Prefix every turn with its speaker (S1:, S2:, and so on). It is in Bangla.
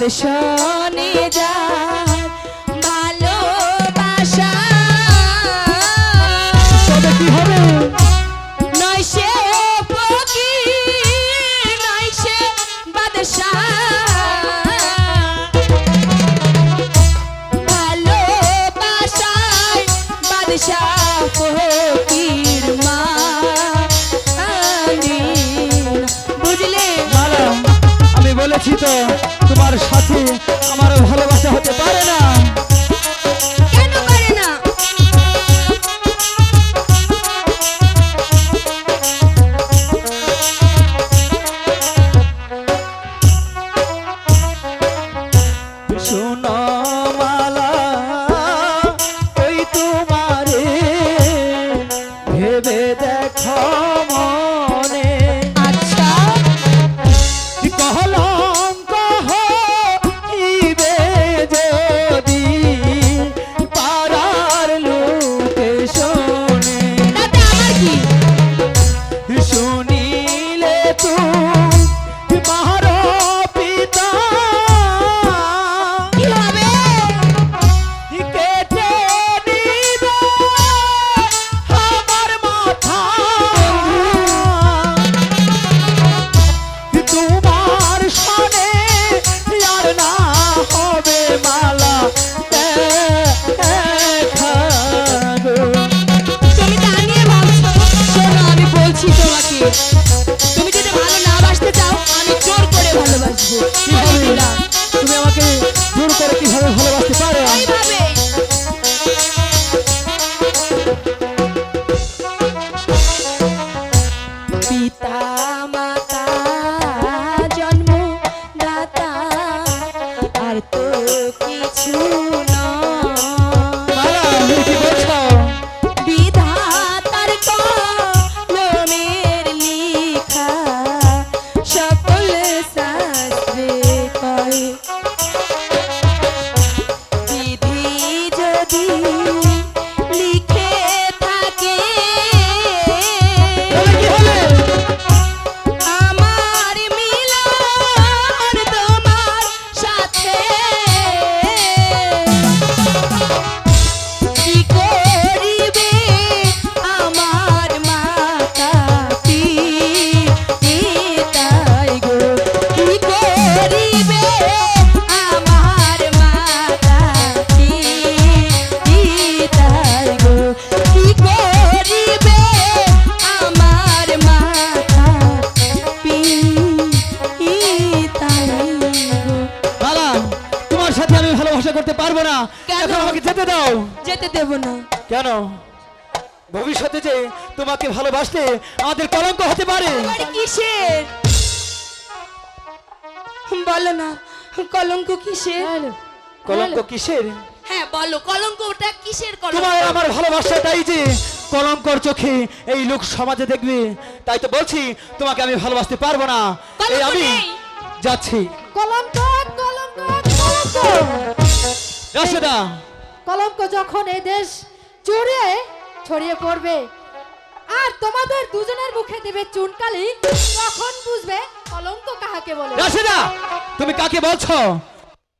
S1: যার শোনে যার ভালোবাসা।
S2: তবে কি হবে?
S1: নয় সে ফকির, নয় সে বাদশাহ। ভালোবাসায় বাদশাহ ফকির মা। আলিনা।
S2: বলেছি তো তোমার সাথে আমার ভালোবাসা হতে পারে না। ভালোবাসা করতে পারব না। এখন আমাকে যেতে দাও।
S1: যেতে দেব না।
S2: কেন? ভবিষ্যতে যে তোমাকে ভালোবাসলে আমাদের কলঙ্ক হতে পারে।
S1: কিসের? বলো না কলঙ্ক কিসের?
S2: কলঙ্ক কিসের?
S1: হ্যাঁ বলো কলঙ্কটা কিসের কলঙ্ক?
S2: তোমার আমার ভালোবাসাটাই যে কলঙ্কর চোখে এই লোক সমাজে দেখবে। তাই তো বলছি তোমাকে আমি ভালোবাসতে পারব না। এই আমি যাচ্ছি।
S3: কলঙ্ক
S2: রাশেদা।
S3: কলঙ্ক যখন এই দেশ জুড়ে ছড়িয়ে পড়বে আর তোমাদের দুজনের মুখে দেবে চুনকালি তখন বুঝবে কলঙ্ক কাহাকে বলে।
S2: রাশেদা তুমি কাকে বলছো?